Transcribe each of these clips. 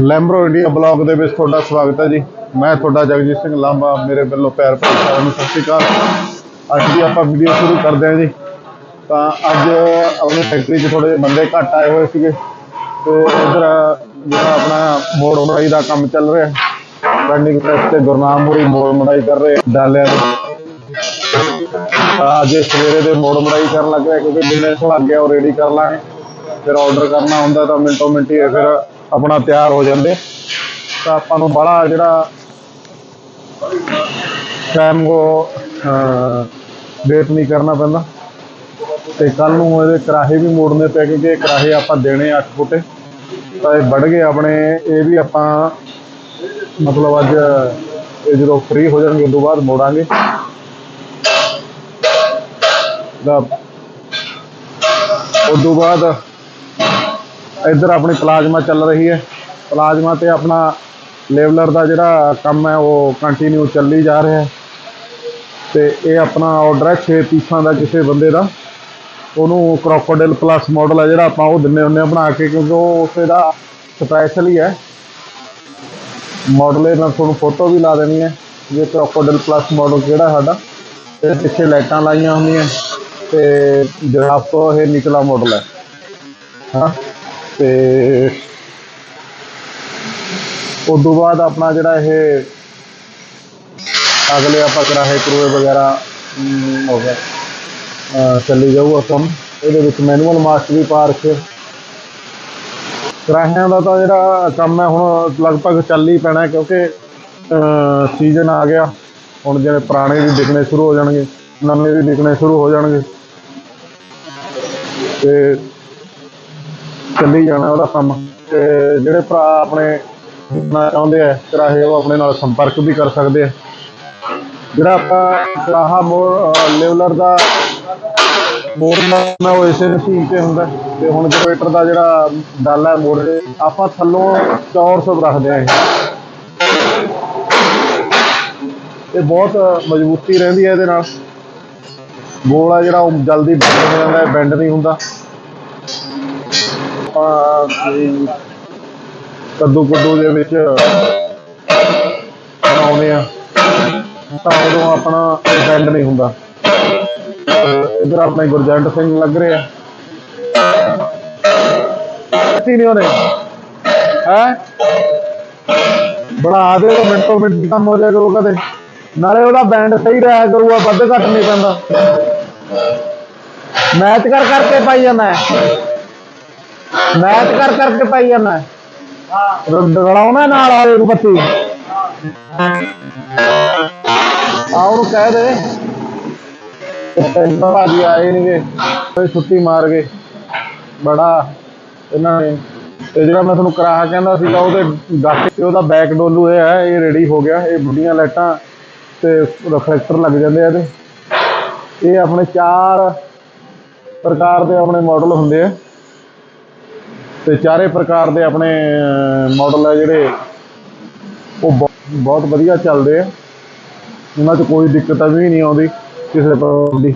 ਲੈਂਬਰੋ India blog ਦੇ ਵਿੱਚ ਤੁਹਾਡਾ ਸਵਾਗਤ ਹੈ ਜੀ। ਮੈਂ ਤੁਹਾਡਾ ਜਗਜੀਤ ਸਿੰਘ ਲਾਂਬਾ, ਮੇਰੇ ਵੱਲੋਂ ਪਿਆਰ ਭਰੀ ਸਾਰਿਆਂ ਨੂੰ ਸਤਿ ਸ਼੍ਰੀ ਅਕਾਲ। ਅੱਜ ਦੀ ਆਪਾਂ ਵੀਡੀਓ ਸ਼ੁਰੂ ਕਰਦੇ ਹਾਂ ਜੀ। ਤਾਂ ਅੱਜ ਆਪਣੀ ਫੈਕਟਰੀ 'ਚ ਥੋੜੇ ਬੰਦੇ ਘੱਟ ਆਏ ਹੋਏ ਸੀਗੇ। ਤੇ ਇਧਰ ਜਿਹੜਾ ਆਪਣਾ ਮੋੜ ਮੜਾਈ ਦਾ ਕੰਮ ਚੱਲ ਰਿਹਾ। ਰਨਿੰਗ ਪ੍ਰੈਸ ਤੇ ਗੁਰਨਾਮਪੁਰੀ ਮੋੜ ਮੜਾਈ ਕਰ ਰਹੇ ਡਾਲਿਆ ਤਾਂ ਅੱਜ ਸਵੇਰੇ ਦੇ ਮੋੜ ਮੜਾਈ ਕਰਨ ਲੱਗ ਰਿਹਾ ਕਿਉਂਕਿ ਦਿਨੇ ਲੱਗ ਗਿਆ ਉਹ ਰੈਡੀ ਕਰ ਲਾਂਗੇ। ਫਿਰ ਆਰਡਰ ਕਰਨਾ ਹੁੰਦਾ ਤਾਂ ਮਿੰਟੋ ਮਿੰਟੀ ਇਹ ਫਿਰ ਆਪਣਾ ਤਿਆਰ ਹੋ ਜਾਂਦੇ। ਤਾਂ ਆਪਾਂ ਨੂੰ ਬੜਾ ਜਿਹੜਾ ਟਾਈਮ ਕੋ ਵੇਟ ਨਹੀਂ ਕਰਨਾ ਪੈਂਦਾ। ਤੇ ਕੱਲ ਨੂੰ ਇਹਦੇ ਕਰਾਹੇ ਵੀ ਮੋੜਨੇ ਪੈ ਕਿਉਂਕਿ ਇਹ ਕਰਾਹੇ ਆਪਾਂ ਦੇਣੇ 8 ਫੁੱਟੇ। ਤਾਂ ਇਹ ਵੱਢ ਗਏ ਆਪਣੇ, ਇਹ ਵੀ ਆਪਾਂ ਮਤਲਬ ਅੱਜ ਇਹ ਜਦੋਂ ਫ੍ਰੀ ਹੋ ਜਾਣਗੇ ਉਦੋਂ ਬਾਅਦ ਮੋੜਾਂਗੇ। ਦਾ ਉਦੋਂ ਬਾਅਦ ਇੱਧਰ ਆਪਣੀ ਪਲਾਜ਼ਮਾ ਚੱਲ ਰਹੀ ਹੈ। ਪਲਾਜ਼ਮਾ ਤੇ ਆਪਣਾ ਲੈਵਲਰ ਦਾ ਜਿਹੜਾ ਕੰਮ ਹੈ, ਉਹ ਕੰਟੀਨਿਊ ਚੱਲੀ ਜਾ ਰਿਹਾ ਹੈ। ਤੇ ਇਹ ਆਪਣਾ ਆਰਡਰ ਹੈ 6 ਪੀਸਾਂ ਦਾ ਕਿਸੇ ਬੰਦੇ ਦਾ। ਉਹਨੂੰ ਕ੍ਰੋਕੋਡਾਈਲ ਪਲੱਸ ਮਾਡਲ ਹੈ ਜਿਹੜਾ ਆਪਾਂ ਉਹ ਦਿੰਨੇ ਹੁੰਨੇ ਆ ਬਣਾ ਕੇ, ਕਿਉਂਕਿ ਉਹ ਉਸੇ ਦਾ ਸਪੈਸ਼ਲ ਹੀ ਹੈ। ਮਾਡਲ ਇਹ ਮੈਂ ਤੁਹਾਨੂੰ ਫੋਟੋ ਵੀ ਲਾ ਦੇਣੀ ਹੈ ਇਹ ਕ੍ਰੋਕੋਡਾਈਲ ਪਲੱਸ ਮਾਡਲ ਕਿਹੜਾ ਸਾਡਾ। ਤੇ ਪਿੱਛੇ ਲਾਈਟਾਂ ਲਾਈਆਂ ਹੁੰਦੀਆਂ, ਤੇ ਜਰਾਫ ਤੋਂ ਇਹ ਨਿਕਲਾ ਮਾਡਲ ਹੈ। ਹਾਂ। ਤੇ ਉਸ ਤੋਂ ਬਾਅਦ ਆਪਣਾ ਜਿਹੜਾ ਇਹ ਅਗਲੇ ਆਪਾਂ ਕਰਾਹੇ ਕਰੂਏ ਵਗੈਰਾ ਹੋ ਗਿਆ। ਚੱਲੀ ਜਾਊਗਾ ਕੰਮ। ਇਹਦੇ ਵਿੱਚ ਮੈਨੂਅਲ ਮਾਸਕ ਵੀ ਪਾ ਰੱਖੇ। ਕਰਾਹਿਆਂ ਦਾ ਤਾਂ ਜਿਹੜਾ ਕੰਮ ਹੈ ਹੁਣ ਲਗਭਗ ਚੱਲ ਹੀ ਪੈਣਾ, ਕਿਉਂਕਿ ਸੀਜ਼ਨ ਆ ਗਿਆ। ਹੁਣ ਜਿਵੇਂ ਪੁਰਾਣੇ ਵੀ ਵਿਕਣੇ ਸ਼ੁਰੂ ਹੋ ਜਾਣਗੇ, ਨਵੇਂ ਵੀ ਵਿਕਣੇ ਸ਼ੁਰੂ ਹੋ ਜਾਣਗੇ। ਤੇ ਚੱਲੀ ਜਾਣਾ ਉਹਦਾ ਕੰਮ। ਤੇ ਜਿਹੜੇ ਭਰਾ ਆਪਣੇ ਨਾ ਚਾਹੁੰਦੇ ਆ ਚਾਹੇ ਉਹ ਆਪਣੇ ਨਾਲ ਸੰਪਰਕ ਵੀ ਕਰ ਸਕਦੇ ਆ। ਜਿਹੜਾ ਆਪਾਂ ਕਰਾਹਾ ਮੋਰ ਲੈਵਲਰ ਦਾ ਮੋੜਨਾ ਮੈਂ ਉਹ ਇਸੇ ਮਸ਼ੀਨ ਤੇ ਹੁੰਦਾ। ਤੇ ਹੁਣ ਜਨਰੇਟਰ ਦਾ ਜਿਹੜਾ ਡਾਲਾ ਹੈ ਮੋੜ ਆਪਾਂ ਥੱਲੋਂ ਚੌਰਸ ਰੱਖਦੇ ਆ ਇਹ। ਬਹੁਤ ਮਜ਼ਬੂਤੀ ਰਹਿੰਦੀ ਹੈ ਇਹਦੇ ਨਾਲ। ਗੋਲ ਆ ਜਿਹੜਾ ਉਹ ਜਲਦੀ ਬੈਂਡ ਹੋ ਜਾਂਦਾ, ਬੈਂਡ ਨਹੀਂ ਹੁੰਦਾ। ਆਪਾਂ ਕੱਦੂ ਕੱਦੂ ਦੇ ਵਿੱਚ ਬਣਾਉਂਦੇ ਆ ਤਾਂ ਉਦੋਂ ਆਪਣਾ ਬੈਂਡ ਨਹੀਂ ਹੁੰਦਾ। ਇਧਰ ਆਪਣੇ ਗੁਰਜੰਟ ਸਿੰਘ ਲੱਗ ਰਹੇ ਆ। ਕੀ ਨਹੀਂ ਹੋਣੇ ਹੈ? ਬਣਾ ਦੇ ਤਾਂ ਮਿੰਟੋ ਮਿੰਟ ਕੰਮ ਹੋ ਜਾਇਆ ਕਰੂ ਕਦੇ। ਨਾਲੇ ਉਹਦਾ ਬੈਂਡ ਸਹੀ ਰਿਹਾ ਕਰੂਗਾ, ਵੱਧ ਘੱਟ ਨਹੀਂ ਪੈਂਦਾ। ਮੈਚ ਕਰ ਕਰਕੇ ਪਾਈ ਜਾਂਦਾ ਹੈ। ਮੈਚ ਕਰ ਕਰਕੇ ਪਾਈ ਜਾਂਦਾ ਹੈ ਰਲਾਉਣਾ ਨਾਲ ਆਲੇ ਨੂੰ ਬੱਤੀ। ਆ ਉਹਨੂੰ ਕਹਿ ਦੇ। ਪੈਂਦਾ ਭਾਜੀ ਆਏ ਨਹੀਂਗੇ ਕੋਈ ਛੁੱਟੀ ਮਾਰ ਗਏ। ਬੜਾ ਇਹਨਾਂ ਨੇ। ਤੇ ਜਿਹੜਾ ਮੈਂ ਤੁਹਾਨੂੰ ਕਰਾਹਾ ਕਹਿੰਦਾ ਸੀਗਾ, ਉਹਦੇ ਗੱਟ ਤੇ ਉਹਦਾ ਬੈਕ ਡੋਲੂ ਇਹ ਹੈ, ਇਹ ਰੈਡੀ ਹੋ ਗਿਆ। ਇਹ ਬੁੱਢੀਆਂ ਲਾਈਟਾਂ ਤੇ ਰਿਫਲੈਕਟਰ ਲੱਗ ਜਾਂਦੇ ਆ ਤੇ ਇਹ ਆਪਣੇ ਚਾਰ ਪ੍ਰਕਾਰ ਦੇ ਆਪਣੇ ਮਾਡਲ ਹੁੰਦੇ ਆ। ਤੇ ਚਾਰੇ ਪ੍ਰਕਾਰ ਦੇ ਆਪਣੇ ਮਾਡਲ ਆ ਜਿਹੜੇ, ਉਹ ਬਹੁ- ਬਹੁਤ ਵਧੀਆ ਚੱਲਦੇ ਆ। ਉਹਨਾਂ 'ਚ ਕੋਈ ਦਿੱਕਤ ਵੀ ਨਹੀਂ ਆਉਂਦੀ ਕਿਸੇ ਤਰ੍ਹਾਂ ਦੀ।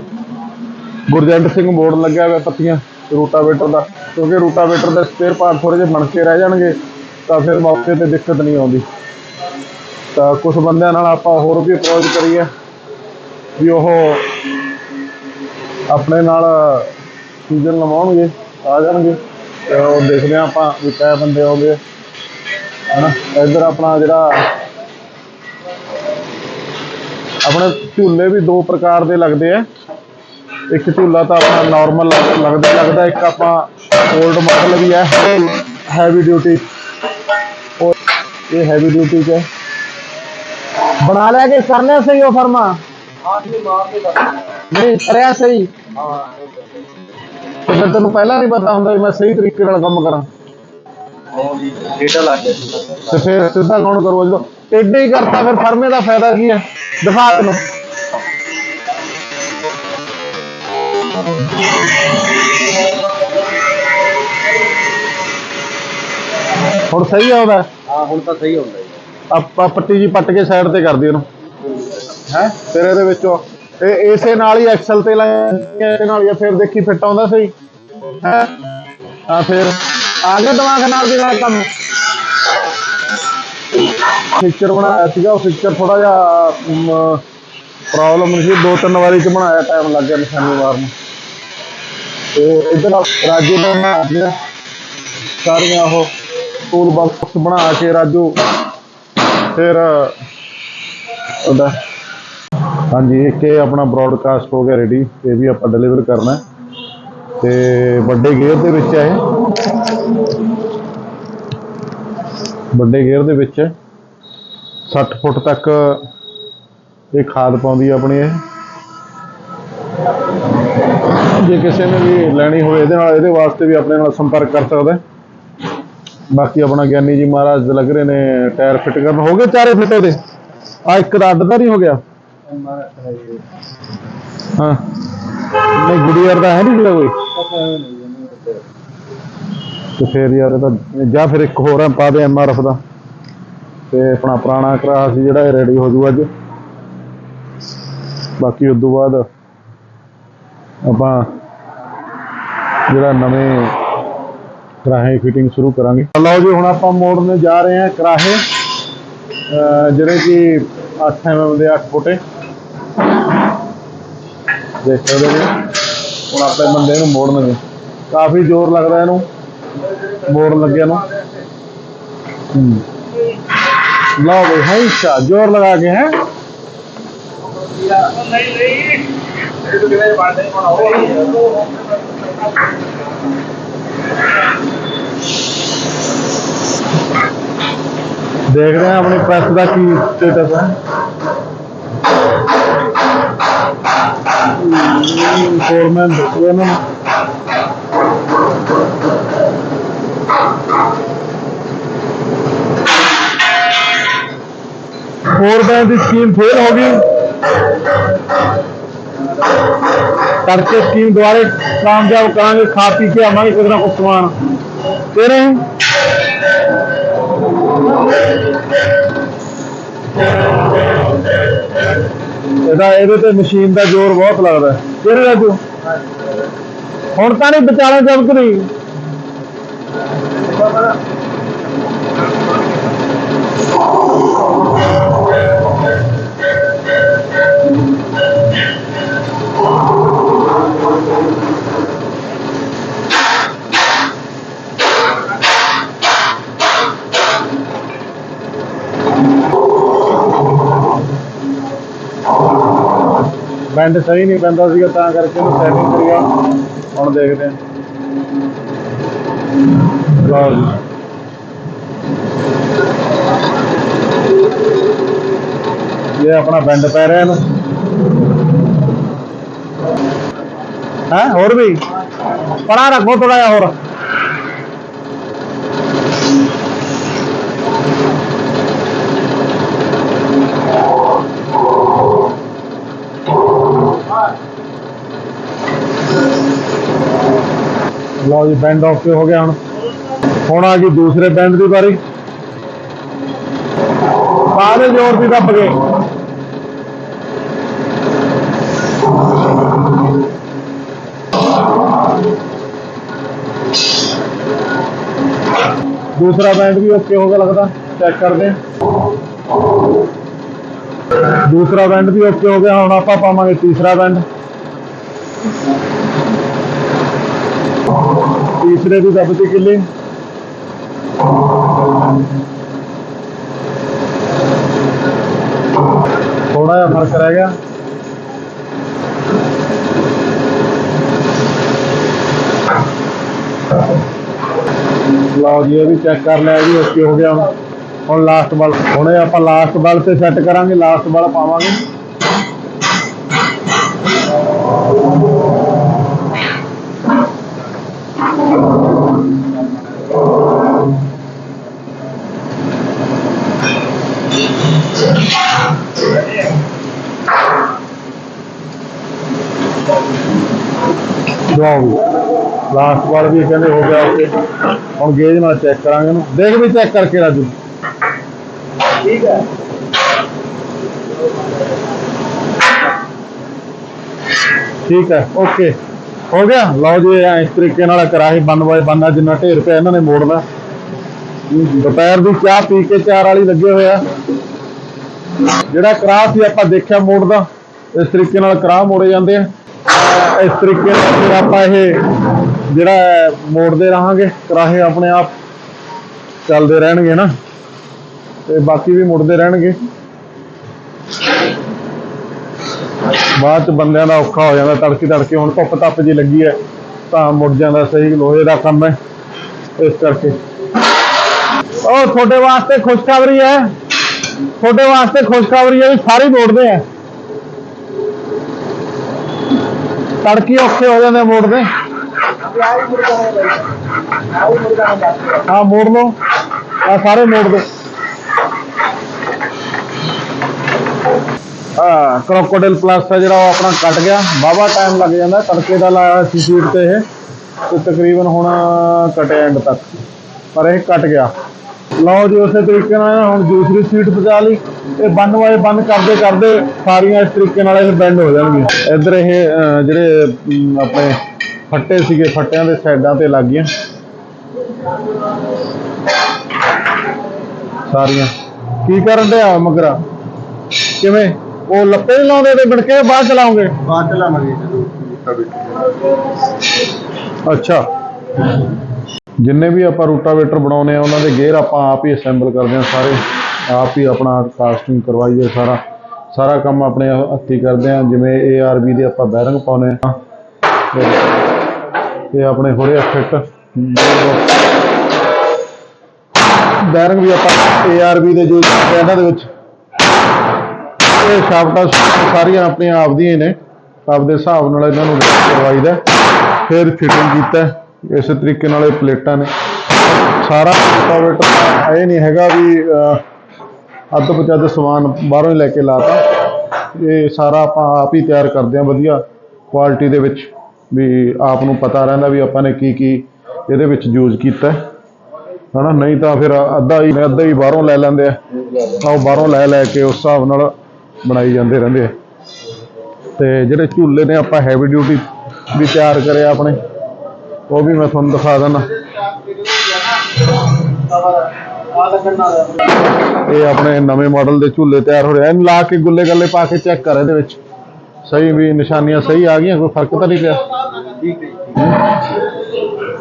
ਗੁਰਜੰਟ ਸਿੰਘ ਬੋਰਡ ਲੱਗਿਆ ਹੋਇਆ ਪੱਤੀਆਂ, ਰੂਟਾਵੇਟਰ ਦਾ। ਕਿਉਂਕਿ ਰੂਟਾਵੇਟਰ ਦੇ ਸਪੇਅਰ ਪਾਰਟ ਥੋੜੇ ਜਿਹੇ ਬਣ ਕੇ ਰਹਿ ਜਾਣਗੇ, ਤਾਂ ਫਿਰ ਮੌਕੇ ਤੇ ਦਿੱਕਤ ਨਹੀਂ ਆਉਂਦੀ। ਤਾਂ ਕੁਝ ਬੰਦਿਆਂ ਨਾਲ ਆਪਾਂ ਹੋਰ ਵੀ ਅਪਰੋਚ ਕਰੀਏ, ਵੀ ਉਹ ਆਪਣੇ ਨਾਲ ਸੀਜ਼ਨ ਲਵਾਉਣਗੇ, ਆ ਜਾਣਗੇ। ਤੇ ਉਹ ਦੇਖਦੇ ਹਾਂ ਆਪਾਂ ਵੀ ਕੈ ਬੰਦੇ ਆਉਂਦੇ ਹਨਾ? ਇੱਧਰ ਆਪਣਾ ਜਿਹੜਾ ਆਪਣੇ ਝੂਲੇ ਵੀ ਦੋ ਪ੍ਰਕਾਰ ਦੇ ਲੱਗਦੇ ਆ। ਇੱਕ ਝੂਲਾ ਤਾਂ ਆਪਣਾ ਨਾਰਮਲ ਲੱਗਦਾ ਲੱਗਦਾ ਇੱਕ ਆਪਾਂ 올ਡ ਮਾਡਲ ਵੀ ਹੈ ਹੈਵੀ ਡਿਊਟੀ ਉਹ ਇਹ ਹੈਵੀ ਡਿਊਟੀ ਚ ਹੈ। ਬਣਾ ਲਿਆ ਕਿ ਕਰ ਲਿਆ ਸਹੀ ਉਹ ਫਰਮਾ। ਨਹੀਂ ਕਰਿਆ ਸਹੀ। ਤੇ ਫਿਰ ਤੈਨੂੰ ਪਹਿਲਾਂ ਨਹੀਂ ਪਤਾ ਹੁੰਦਾ ਵੀ ਮੈਂ ਸਹੀ ਤਰੀਕੇ ਨਾਲ ਕੰਮ ਕਰਾਂ। ਡੇਟਾ ਲੱਗ ਗਿਆ ਤੇ ਫਿਰ ਸਿੱਧਾ ਕੌਣ ਕਰੂ ਜਦੋਂ ਟੇਢੇ ਹੀ ਕਰਤਾ ਫਿਰ ਫਰਮੇ ਦਾ ਫਾਇਦਾ ਕੀ ਹੈ ਦਿਖਾ ਤੈਨੂੰ। ਹੁਣ ਸਹੀ ਆ ਉਹਦਾ? ਹਾਂ ਹੁਣ ਤਾਂ ਸਹੀ ਜੀ। ਆਪਾਂ ਪੱਟੀ ਜੀ ਪੱਟ ਕੇ ਸਾਈਡ ਤੇ ਕਰਦੀ ਉਹਨੂੰ। ਹੈ। ਫਿਰ ਇਹਦੇ ਵਿੱਚੋਂ। ਇਹ ਇਸੇ ਨਾਲ ਹੀ ਐਕਸਲ ਤੇ ਲਾਇਆ ਇਹਦੇ ਨਾਲ ਹੀ ਫਿਰ ਦੇਖੀ ਫਿੱਟ ਆਉਂਦਾ ਸਹੀ। ਆ ਫਿਰ ਆ ਗਿਆ ਦਿਮਾਗ ਨਾਲ ਦੀ ਨਾਲ ਕੰਮ। ਫਿਕਚਰ ਬਣਾਇਆ ਸੀਗਾ, ਉਹ ਫਿਕਚਰ ਥੋੜਾ ਜਿਹਾ ਪ੍ਰੋਬਲਮ ਸੀ। ਦੋ ਤਿੰਨ ਵਾਰੀ ਚ ਬਣਾਇਆ ਟਾਈਮ ਲੱਗ ਗਿਆ ਨਿਸ਼ਾਨੀ ਮਾਰਨ ਨੂੰ। ਤੇ ਇਧਰ ਰਾਜੂ ਨੇ ਬਣਾ ਦਿੱਤੀਆਂ ਸਾਰੀਆਂ ਉਹ ਟੂਲ ਬਾਕਸ ਬਣਾ ਕੇ ਰਾਜੂ, ਫਿਰ ਉਹਦਾ ਹਾਂਜੀ, ਇੱਕ ਇਹ ਆਪਣਾ ਬ੍ਰੌਡਕਾਸਟ ਹੋ ਗਿਆ ਰੈਡੀ ਇਹ ਵੀ ਆਪਾਂ ਡਿਲੀਵਰ ਕਰਨਾ ਤੇ ਵੱਡੇ ਗੇਅਰ ਦੇ ਵਿੱਚ ਹੈ ਇਹ। ਵੱਡੇ ਗੇਅਰ ਦੇ ਵਿੱਚ ਹੈ। 60 ਫੁੱਟ ਤੱਕ ਇਹ ਖਾਦ ਪਾਉਂਦੀ ਹੈ ਆਪਣੀ ਇਹ। ਜੇ ਕਿਸੇ ਨੇ ਵੀ ਲੈਣੀ ਹੋਵੇ ਇਹਦੇ ਨਾਲ, ਇਹਦੇ ਵਾਸਤੇ ਵੀ ਆਪਣੇ ਨਾਲ ਸੰਪਰਕ ਕਰ ਸਕਦਾ ਬਾਕੀ ਆਪਣਾ ਗਿਆਨੀ ਜੀ ਮਹਾਰਾਜ ਲੱਗ ਰਹੇ ਨੇ, ਟਾਇਰ ਫਿੱਟ ਕਰਨ। ਹੋ ਗਏ ਚਾਰੇ ਫਿੱਟ ਉਹਦੇ। ਆ ਇੱਕ ਦਾ ਅੱਡ ਤਾਂ ਨਹੀਂ ਹੋ ਗਿਆ। ਹਾਂ। ਨਹੀਂ ਗੁੜੀਅਰ ਦਾ ਹੈ ਨਹੀਂ ਜਿਹੜਾ ਕੋਈ। ਤੇ ਫਿਰ ਯਾਰ ਇਹਦਾ ਜਾਂ ਫਿਰ ਇੱਕ ਹੋਰ ਹੈ ਪਾ ਦੇ ਐਮਆਰਐਫ ਦਾ। ਤੇ ਆਪਣਾ ਪੁਰਾਣਾ ਕਰਾ ਸੀ ਜਿਹੜਾ ਰੈਡੀ ਹੋ ਜੂ ਅੱਜ। ਬਾਕੀ ਉਸ ਤੋਂ ਬਾਅਦ ਆਪਾਂ ਜਿਹੜਾ ਨਵੇਂ ਕਰਾਹੇ ਫਿਟਿੰਗ ਸ਼ੁਰੂ ਕਰਾਂਗੇ। ਲਓ ਜੀ, ਹੁਣ ਆਪਾਂ ਮੋੜਨ ਜਾ ਰਹੇ ਹਾਂ ਕਰਾਹੇ ਜਿਹੜੇ ਕਿ 8 ਐਮਐਮ ਦੇ 8 ਫੁੱਟੇ ਦੇਖ ਸਕਦੇ ਜੀ ਹੁਣ ਆਪਣੇ ਬੰਦੇ ਨੂੰ ਮੋੜਨਗੇ ਕਾਫੀ ਜ਼ੋਰ ਲੱਗਦਾ ਇਹਨੂੰ। ਮੋੜਨ ਲੱਗਿਆ ਨੂੰ ਲਓ ਬਈ ਹੈ ਜ਼ੋਰ ਲਗਾ ਕੇ, ਹੈ। ਦੇਖਦੇ ਹਾਂ ਆਪਣੀ ਪ੍ਰੈਸ ਦਾ ਕੀ ਸਟੇਟਸ ਹੈ। ਫੋਰਮੈਨ ਦੱਸੋ ਇਹਨਾਂ ਨੂੰ ਫੋਰ ਬੈਂਡ ਦੀ ਸਕੀਮ ਫੇਲ ਹੋ ਗਈ। ਕਰਕੇ ਸਕੀਮ ਦੁਆਰੇ ਕਾਮਯਾਬ ਕਰਾਂਗੇ, ਖਾ ਪੀ ਕੇ ਆਵਾਂਗੇ ਕੁਝ ਨਾ ਕੁਝ ਸਮਾਨ ਤੇ ਨਹੀਂ। ਇਹਦਾ ਇਹਦੇ ਤੇ ਮਸ਼ੀਨ ਦਾ ਜ਼ੋਰ ਬਹੁਤ ਲੱਗਦਾ। ਕਿਹੜੇ ਰਾਜੂ ਹੁਣ ਤਾਂ ਨਹੀਂ ਵਿਚਾਲੇ ਜਬਕ ਰਹੀ ਬੈਂਡ ਸਹੀ ਨਹੀਂ ਪੈਂਦਾ ਸੀਗਾ, ਤਾਂ ਕਰਕੇ ਉਹਨੂੰ ਸੈਟਿੰਗ ਕਰੀਆ ਹੁਣ ਦੇਖਦੇ ਹਾਂ ਲਓ ਜੀ। ਇਹ ਆਪਣਾ ਬੈਂਡ ਪੈ ਰਿਹਾ ਇਹਨੂੰ। ਹੈ, ਹੋਰ ਵੀ? ਪਰਾਂ ਰੱਖੋ ਥੋੜਾ ਜਿਹਾ ਹੋਰ। ਲਓ ਜੀ ਬੈਂਡ ਓਕੇ ਹੋ ਗਿਆ ਹੁਣ। ਹੁਣ ਆ ਗਈ ਦੂਸਰੇ ਬੈਂਡ ਦੀ ਵਾਰੀ। ਸਾਰੇ ਜ਼ੋਰ ਦੀ ਦੱਬ ਗਏ। ਦੂਸਰਾ ਬੈਂਡ ਵੀ ਓਕੇ ਹੋ ਗਿਆ ਲੱਗਦਾ ਚੈੱਕ ਕਰਦੇ ਹਾਂ। ਦੂਸਰਾ ਬੈਂਡ ਵੀ ਓਕੇ ਹੋ ਗਿਆ, ਹੁਣ ਆਪਾਂ ਪਾਵਾਂਗੇ ਤੀਸਰਾ ਬੈਂਡ ਤੀਸਰੇ ਦੀ ਦੱਬ ਦੱਬਤੀ ਕਿੱਲੇ। ਥੋੜਾ ਜਿਹਾ ਫ਼ਰਕ ਰਹਿ ਗਿਆ। ਲਓ ਜੀ, ਇਹ ਵੀ ਚੈੱਕ ਕਰ ਲਿਆ ਜੀ, ਓਕੇ ਹੋ ਗਿਆ। ਹੁਣ ਹੁਣ ਲਾਸਟ ਬਲ ਹੁਣੇ ਆਪਾਂ ਲਾਸਟ ਬਲ ਤੇ ਸੈੱਟ ਕਰਾਂਗੇ ਲਾਸਟ ਬਲ ਪਾਵਾਂਗੇ। ਜੀ ਲਾਸਟ ਵਾਰ ਵੀ ਕਹਿੰਦੇ ਹੋ ਗਿਆ ਓਕੇ ਹੁਣ ਗੇਜ ਨਾਲ ਚੈੱਕ ਕਰਾਂਗੇ ਇਹਨੂੰ ਦੇਖ ਵੀ ਚੈੱਕ ਕਰਕੇ ਰਾਜੂ। ਠੀਕ ਹੈ। ਠੀਕ ਹੈ ਓਕੇ ਹੋ ਗਿਆ। ਲਓ ਜੀ ਇਸ ਤਰੀਕੇ ਨਾਲ ਕਰਾਹੀ ਬੰਨ ਬਾਏ ਬੰਨਾ ਜਿੰਨਾ ਢੇਰ ਪਿਆ ਇਹਨਾਂ ਨੇ ਮੋੜਨਾ। ਦੁਪਹਿਰ ਦੀ ਚਾਹ ਪੀ ਕੇ ਚਾਰ ਵਾਲੀ ਲੱਗੇ ਹੋਏ ਆ। ਜਿਹੜਾ ਕਰਾਹ ਸੀ ਆਪਾਂ ਦੇਖਿਆ ਮੋੜਦਾ। ਇਸ ਤਰੀਕੇ ਨਾਲ ਕਰਾਹ ਮੋੜੇ ਜਾਂਦੇ ਆ। ਇਸ ਤਰੀਕੇ ਨਾਲ ਫਿਰ ਆਪਾਂ ਇਹ ਜਿਹੜਾ ਮੋੜਦੇ ਰਹਾਂਗੇ ਕਰਾਹੇ ਆਪਣੇ ਆਪ ਚੱਲਦੇ ਰਹਿਣਗੇ ਨਾ। ਤੇ ਬਾਕੀ ਵੀ ਮੁੜਦੇ ਰਹਿਣਗੇ। ਬਾਅਦ ਚ ਬੰਦਿਆਂ ਦਾ ਔਖਾ ਹੋ ਜਾਂਦਾ, ਤੜਕੀ ਤੜਕੇ ਹੁਣ ਧੁੱਪ ਧੱਪ ਜੀ ਲੱਗੀ ਹੈ, ਤਾਂ ਮੁੜ ਜਾਂਦਾ ਸਹੀ ਲੋਹੇ ਦਾ ਕੰਮ ਹੈ, ਇਸ ਕਰਕੇ। ਉਹ ਤੁਹਾਡੇ ਵਾਸਤੇ ਖੁਸ਼ਖਬਰੀ ਹੈ। ਤੁਹਾਡੇ ਵਾਸਤੇ ਖੁਸ਼ਖਬਰੀ ਹੈ ਵੀ ਸਾਰੇ ਮੋੜਦੇ ਆ ਤੜਕੀ ਔਖੇ ਹੋ ਜਾਂਦੇ ਮੋੜ ਦੇ। ਹਾਂ ਮੋੜ ਲਓ। ਆ ਸਾਰੇ ਮੋੜ ਦੋ। ਆ ਕ੍ਰੋਕੋਡਾਈਲ ਪਲਸ ਆ ਜਿਹੜਾ ਉਹ ਆਪਣਾ ਕੱਟ ਗਿਆ। ਬਾਵਾ ਟਾਈਮ ਲੱਗ ਜਾਂਦਾ। ਤੜਕੇ ਦਾ ਲਾਇਆ ਸੀ ਸ਼ੂਟ ਤੇ ਇਹ। ਤੇ ਤਕਰੀਬਨ ਹੁਣ ਕਟਿਆ ਐਂਡ ਤੱਕ। ਪਰ ਇਹ ਕੱਟ ਗਿਆ। ਲਓ ਜੀ ਉਸੇ ਤਰੀਕੇ ਨਾਲ ਹੁਣ ਦੂਸਰੀ ਸੀਟ ਪਚਾ ਲਈ। ਇਹ ਬੰਨ ਵਾਲੇ ਬੰਨ ਕਰਦੇ ਕਰਦੇ ਸਾਰੀਆਂ ਇਸ ਤਰੀਕੇ ਨਾਲ ਇਹ ਬੈਂਡ ਹੋ ਜਾਣਗੀਆਂ। ਇੱਧਰ ਇਹ ਜਿਹੜੇ ਆਪਣੇ ਫੱਟੇ ਸੀਗੇ ਫੱਟਿਆਂ ਦੇ ਸਾਈਡਾਂ ਤੇ ਲੱਗ ਗਈਆਂ। ਸਾਰੀਆਂ। ਕੀ ਕਰਨ ਦੇ ਆ ਮਗਰਾ? ਕਿਵੇਂ? ਉਹ ਲੱਪੇ ਲਾਉਂਦੇ ਤੇ ਬਿੜਕੇ ਬਾਅਦ ਚਲਾਉਂਗੇ? ਬਾਅਦ ਚਲਾਵਾਂਗੇ ਅੱਛਾ। ਜਿੰਨੇ ਵੀ ਆਪਾਂ ਰੂਟਾਵੇਟਰ ਬਣਾਉਨੇ ਆ ਉਹਨਾਂ ਦੇ ਗੇਅਰ ਆਪਾਂ ਆਪ ਹੀ ਅਸੈਂਬਲ ਕਰਦੇ ਆ ਸਾਰੇ। ਆਪ ਹੀ ਆਪਣਾ ਕਾਸਟਿੰਗ ਕਰਵਾਈਏ ਸਾਰਾ। ਸਾਰਾ ਕੰਮ ਆਪਣੇ ਹੱਥੀਂ ਕਰਦੇ ਆ ਜਿਵੇਂ ARB ਦੇ ਆਪਾਂ ਬੈਰਿੰਗ ਪਾਉਨੇ ਆ ਤੇ ਇਹ ਆਪਣੇ ਹੋਰੇ ਫਿੱਟ ਬੈਰਿੰਗ ਵੀ ਆਪਾਂ ARB ਦੇ ਜੋ ਇਹਨਾਂ ਦੇ ਵਿੱਚ। ਇਹ ਸ਼ਾਫਟਾਂ ਸਾਰੀਆਂ ਆਪਣੀਆਂ ਆਪਦੀਆਂ ਹੀ ਨੇ। ਆਪਦੇ ਹਿਸਾਬ ਨਾਲ ਇਹਨਾਂ ਨੂੰ ਕਰਵਾਈਦਾ। ਫਿਰ ਫਿਟਿੰਗ ਕੀਤਾ। ਇਸ ਤਰੀਕੇ ਨਾਲ ਇਹ ਪਲੇਟਾਂ ਨੇ। ਸਾਰਾ ਰੋਟਾਵੇਟਰ ਇਹ ਨਹੀਂ ਹੈਗਾ ਵੀ ਅੱਧ ਪਚੱਧ ਸਮਾਨ ਬਾਹਰੋਂ ਹੀ ਲੈ ਕੇ ਲਾਤਾ। ਇਹ ਸਾਰਾ ਆਪਾਂ ਆਪ ਹੀ ਤਿਆਰ ਕਰਦੇ ਹਾਂ ਵਧੀਆ ਕੁਆਲਿਟੀ ਦੇ ਵਿੱਚ ਵੀ ਆਪ ਨੂੰ ਪਤਾ ਰਹਿੰਦਾ ਵੀ ਆਪਾਂ ਨੇ ਕੀ ਕੀ ਇਹਦੇ ਵਿੱਚ ਯੂਜ਼ ਕੀਤਾ ਹੈ। ਹਨਾ, ਨਹੀਂ ਤਾਂ ਫਿਰ ਅੱਧਾ ਹੀ ਅੱਧਾ ਹੀ ਬਾਹਰੋਂ ਲੈ ਲੈਂਦੇ ਆ। ਤਾਂ ਉਹ ਬਾਹਰੋਂ ਲੈ ਲੈ ਕੇ ਉਸ ਹਿਸਾਬ ਨਾਲ ਬਣਾਈ ਜਾਂਦੇ ਰਹਿੰਦੇ ਆ। ਤੇ ਜਿਹੜੇ ਝੂਲੇ ਨੇ ਆਪਾਂ ਹੈਵੀ ਡਿਊਟੀ ਵੀ ਤਿਆਰ ਕਰਿਆ ਆਪਣੇ। ਉਹ ਵੀ ਮੈਂ ਤੁਹਾਨੂੰ ਦਿਖਾ ਦਿੰਦਾ। ਇਹ ਆਪਣੇ ਨਵੇਂ ਮਾਡਲ ਦੇ ਝੂਲੇ ਤਿਆਰ ਹੋ ਰਹੇ ਹਨ ਲਾ ਕੇ ਗੁੱਲੇ ਗੱਲੇ ਪਾ ਕੇ ਚੈੱਕ ਕਰ ਇਹਦੇ ਵਿੱਚ। ਸਹੀ ਵੀ ਨਿਸ਼ਾਨੀਆਂ ਸਹੀ ਆ ਗਈਆਂ, ਕੋਈ ਫ਼ਰਕ ਤਾਂ ਨਹੀਂ ਪਿਆ?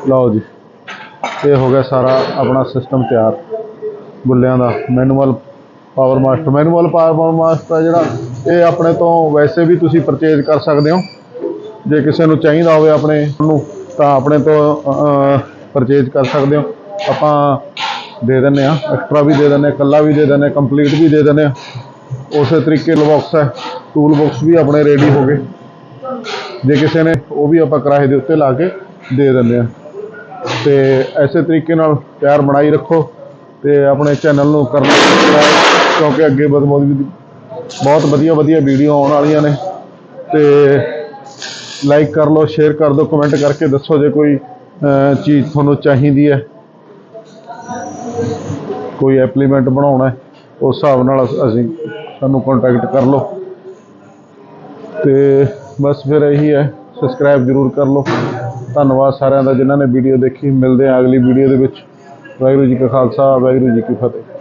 ਲਓ ਜੀ, ਇਹ ਹੋ ਗਿਆ ਸਾਰਾ ਆਪਣਾ ਸਿਸਟਮ ਤਿਆਰ। ਗੁੱਲਿਆਂ ਦਾ manual power master manual power master ਜਿਹੜਾ, ਇਹ ਆਪਣੇ ਤੋਂ ਵੈਸੇ ਵੀ ਤੁਸੀਂ ਪਰਚੇਜ਼ ਕਰ ਸਕਦੇ ਹੋ। ਜੇ ਕਿਸੇ ਨੂੰ ਚਾਹੀਦਾ ਹੋਵੇ ਆਪਣੇ ਨੂੰ। ਤਾਂ ਆਪਣੇ ਤੋਂ ਪਰਚੇਜ਼ ਕਰ ਸਕਦੇ ਹੋ। ਆਪਾਂ ਦੇ ਦਿੰਨੇ ਆ ਐਕਸਟਰਾ ਵੀ ਦੇ ਦਿੰਨੇ ਇਕੱਲਾ ਵੀ ਦੇ ਦਿੰਨੇ ਕੰਪਲੀਟ ਵੀ ਦੇ ਦਿੰਨੇ ਆ ਉਸੇ ਤਰੀਕੇ ਬਾਕਸ ਹੈ ਟੂਲ ਬਾਕਸ ਵੀ ਆਪਣੇ ਰੈਡੀ ਹੋ ਗਏ। ਜੇ ਕਿਸੇ ਨੇ ਉਹ ਵੀ ਆਪਾਂ ਕਿਰਾਏ ਦੇ ਉੱਤੇ ਲਾ ਕੇ ਦੇ ਦਿੰਦੇ ਆ ਤੇ ਐਸੇ ਤਰੀਕੇ ਨਾਲ ਪਿਆਰ ਬਣਾਈ ਰੱਖੋ ਤੇ ਆਪਣੇ ਚੈਨਲ ਨੂੰ ਕਰਨਾ ਕਿਉਂਕਿ ਅੱਗੇ ਬਹੁਤ ਬਹੁਤ ਵਧੀਆ ਵਧੀਆ ਵੀਡੀਓ ਆਉਣ ਵਾਲੀਆਂ ਨੇ। ਤੇ ਲਾਈਕ ਕਰ ਲਓ ਸ਼ੇਅਰ ਕਰ ਦਿਓ ਕਮੈਂਟ ਕਰਕੇ ਦੱਸੋ ਜੇ ਕੋਈ ਚੀਜ਼ ਤੁਹਾਨੂੰ ਚਾਹੀਦੀ ਹੈ। ਕੋਈ ਐਪਲੀਮੈਂਟ ਬਣਾਉਣਾ ਹੈ, ਉਸ ਹਿਸਾਬ ਨਾਲ ਅਸੀਂ ਸਾਨੂੰ ਕੰਟੈਕਟ ਕਰ ਲਓ। ਤੇ ਬਸ ਫਿਰ ਇਹੀ ਹੈ ਸਬਸਕ੍ਰਾਈਬ ਜਰੂਰ ਕਰ ਲਓ। ਧੰਨਵਾਦ ਸਾਰਿਆਂ ਦਾ ਜਿਨ੍ਹਾਂ ਨੇ ਵੀਡੀਓ ਦੇਖੀ। ਮਿਲਦੇ ਆ ਅਗਲੀ ਵੀਡੀਓ ਦੇ ਵਿੱਚ। ਵਾਹਿਗੁਰੂ ਜੀ ਕਾ ਖਾਲਸਾ, ਵਾਹਿਗੁਰੂ ਜੀ ਕੀ ਫਤਿਹ।